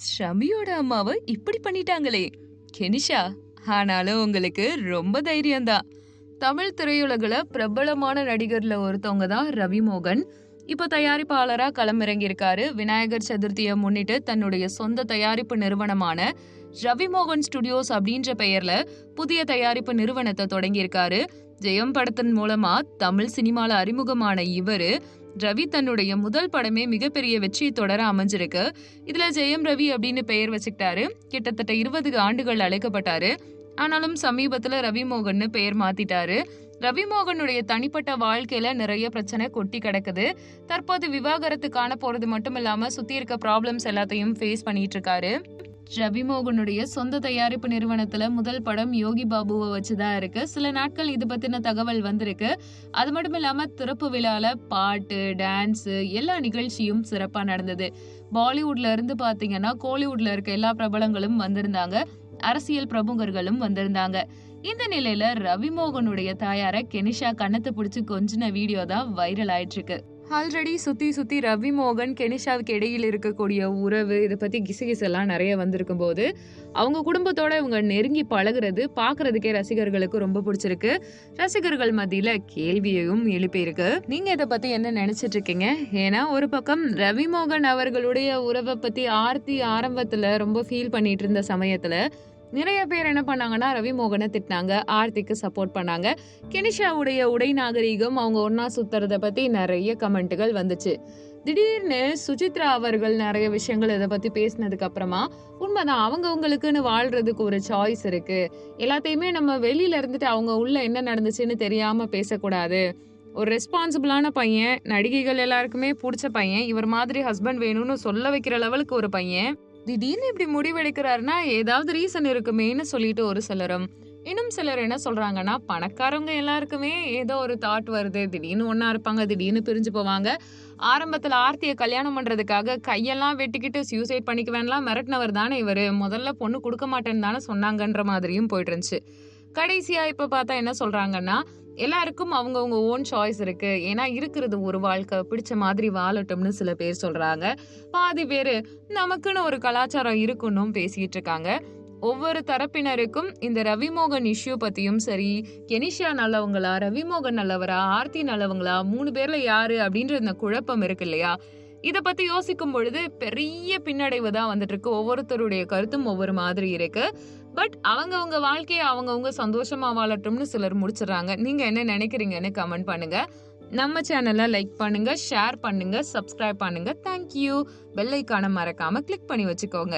ஷமியோட அம்மாவை இப்படி பண்ணிட்டாங்களே. கெனிஷா ஆனாலும் உங்களுக்கு ரொம்ப தைரியம்தான். தமிழ் திரையுலகில் பிரபலமான நடிகர்ல ஒருத்தவங்க தான் ரவி மோகன் இப்போ தயாரிப்பாளராக களமிறங்கியிருக்காரு. விநாயகர் சதுர்த்தியை முன்னிட்டு தன்னுடைய சொந்த தயாரிப்பு நிறுவனமான ரவிமோகன் ஸ்டுடியோஸ் அப்படின்ற பெயர்ல புதிய தயாரிப்பு நிறுவனத்தை தொடங்கியிருக்காரு. ஜெயம் படத்தின் மூலமா தமிழ் சினிமால அறிமுகமான இவரு ரவி தன்னுடைய முதல் படமே மிகப்பெரிய வெற்றி தொடர அமைஞ்சிருக்கு. இதுல ஜெயம் ரவி அப்படின்னு பெயர் வச்சுக்கிட்டாரு. கிட்டத்தட்ட இருபது ஆண்டுகள் அழைக்கப்பட்டாரு. ஆனாலும் சமீபத்துல ரவிமோகன் பெயர் மாத்திட்டாரு. ரவிமோகனுடைய தனிப்பட்ட வாழ்க்கையில நிறைய பிரச்சனை கொட்டி கிடக்குது. தற்போது விவாகரத்து காண போறது மட்டும் இல்லாம சுத்தி இருக்க ப்ராப்ளம்ஸ் எல்லாத்தையும் ஃபேஸ் பண்ணிட்டு இருக்காரு. ரவிமோகனுடைய சொந்த தயாரிப்பு நிறுவனத்துல முதல் படம் யோகி பாபுவை வச்சுதான் இருக்கு. சில நாட்கள் இது பத்தின தகவல் வந்திருக்கு. அது மட்டும் இல்லாம திறப்பு விழால பாட்டு டான்ஸ் எல்லா நிகழ்ச்சியும் சிறப்பா நடந்தது. பாலிவுட்ல இருந்து பாத்தீங்கன்னா கோலிவுட்ல இருக்க எல்லா பிரபலங்களும் வந்திருந்தாங்க. அரசியல் பிரமுகர்களும் வந்திருந்தாங்க. இந்த நிலையில ரவிமோகனுடைய தாயார கெனிஷா கண்ணத்தை பிடிச்சு கொஞ்சின வீடியோ தான் வைரல் ஆயிட்டு இருக்கு. ஆல்ரெடி சுத்தி சுத்தி ரவி மோகன் கெனிஷாவுக்கு இடையில் இருக்கக்கூடிய உறவு இதை பத்தி கிசுகிசெல்லாம் நிறைய வந்திருக்கும் போது அவங்க குடும்பத்தோட இவங்க நெருங்கி பழகுறது பாக்குறதுக்கே ரசிகர்களுக்கு ரொம்ப பிடிச்சிருக்கு. ரசிகர்கள் மத்தியில கேள்வியையும் எழுப்பியிருக்கு. நீங்க இதை பத்தி என்ன நினைச்சிட்டு இருக்கீங்க? ஏன்னா ஒரு பக்கம் ரவி மோகன் அவர்களுடைய உறவை பத்தி ஆர்த்தி ஆரம்பத்துல ரொம்ப ஃபீல் பண்ணிட்டு இருந்த சமயத்துல நிறைய பேர் என்ன பண்ணாங்கன்னா ரவி மோகனை திட்டினாங்க ஆர்த்திக்கு சப்போர்ட் பண்ணாங்க. கெனிஷாவுடைய உடை நாகரீகம் அவங்க ஒன்னா சுத்துறத பத்தி நிறைய கமெண்ட்டுகள் வந்துச்சு. திடீர்னு சுசித்ரா அவர்கள் நிறைய விஷயங்கள் இதை பத்தி பேசினதுக்கு அப்புறமா உண்மைதான் அவங்கவுங்களுக்குன்னு வாழ்றதுக்கு ஒரு சாய்ஸ் இருக்கு. எல்லாத்தையுமே நம்ம வெளியில இருந்துட்டு அவங்க உள்ள என்ன நடந்துச்சுன்னு தெரியாம பேசக்கூடாது. ஒரு ரெஸ்பான்சிபிளான பையன் நடிகைகள் எல்லாருக்குமே பிடிச்ச பையன் இவர் மாதிரி ஹஸ்பண்ட் வேணும்னு சொல்ல வைக்கிற லெவலுக்கு ஒரு பையன் திடீர்னு இப்படி முடிவெடுக்கிறாருன்னா ஏதாவது ரீசன் இருக்குமேன்னு சொல்லிட்டு ஒரு சிலரும் இன்னும் சிலர் என்ன சொல்றாங்கன்னா பணக்காரவங்க எல்லாருக்குமே ஏதோ ஒரு தாட் வருது. திடீர்னு ஒன்னா இருப்பாங்க திடீர்னு பிரிஞ்சு போவாங்க. ஆரம்பத்துல ஆர்த்தியை கல்யாணம் பண்றதுக்காக கையெல்லாம் வெட்டிக்கிட்டு சூசைட் பண்ணிக்குவேன்லாம் மிரட்டினவர் தானே இவரு. முதல்ல பொண்ணு கொடுக்க மாட்டேன்னு தானே சொன்னாங்கன்ற மாதிரியும் போயிட்டு இருந்துச்சு. கடைசியா இப்ப பார்த்தா என்ன சொல்றாங்கன்னா எல்லாருக்கும் அவங்கவுங்க ஓன் சாய்ஸ் இருக்கு. ஏன்னா இருக்கிறது ஒரு வாழ்க்கை பிடிச்ச மாதிரி வாழட்டும்னு சில பேர் சொல்றாங்க. பாதி பேர் நமக்குன்னு ஒரு கலாச்சாரம் இருக்குன்னும் பேசிட்டு இருக்காங்க. ஒவ்வொரு தரப்பினருக்கும் இந்த ரவிமோகன் இஷ்யூ பத்தியும் சரி கெனிஷா நல்லவங்களா ரவிமோகன் நல்லவரா ஆர்த்தி நல்லவங்களா மூணு பேர்ல யாரு அப்படின்ற இந்த குழப்பம் இருக்கு இல்லையா? இதை பத்தி யோசிக்கும் பொழுது பெரிய பின்னடைவு தான் வந்துட்டு இருக்கு. ஒவ்வொருத்தருடைய கருத்தும் ஒவ்வொரு மாதிரி இருக்கு. பட் அவங்கவுங்க வாழ்க்கையை அவங்கவுங்க சந்தோஷமா வாழட்டும்னு சிலர் முடிச்சிடுறாங்க. நீங்க என்ன நினைக்கிறீங்கன்னு கமெண்ட் பண்ணுங்க. நம்ம சேனலை லைக் பண்ணுங்க ஷேர் பண்ணுங்க சப்ஸ்கிரைப் பண்ணுங்க. தேங்க்யூ பெல் ஐக்கான மறக்காம கிளிக் பண்ணி வச்சுக்கோங்க.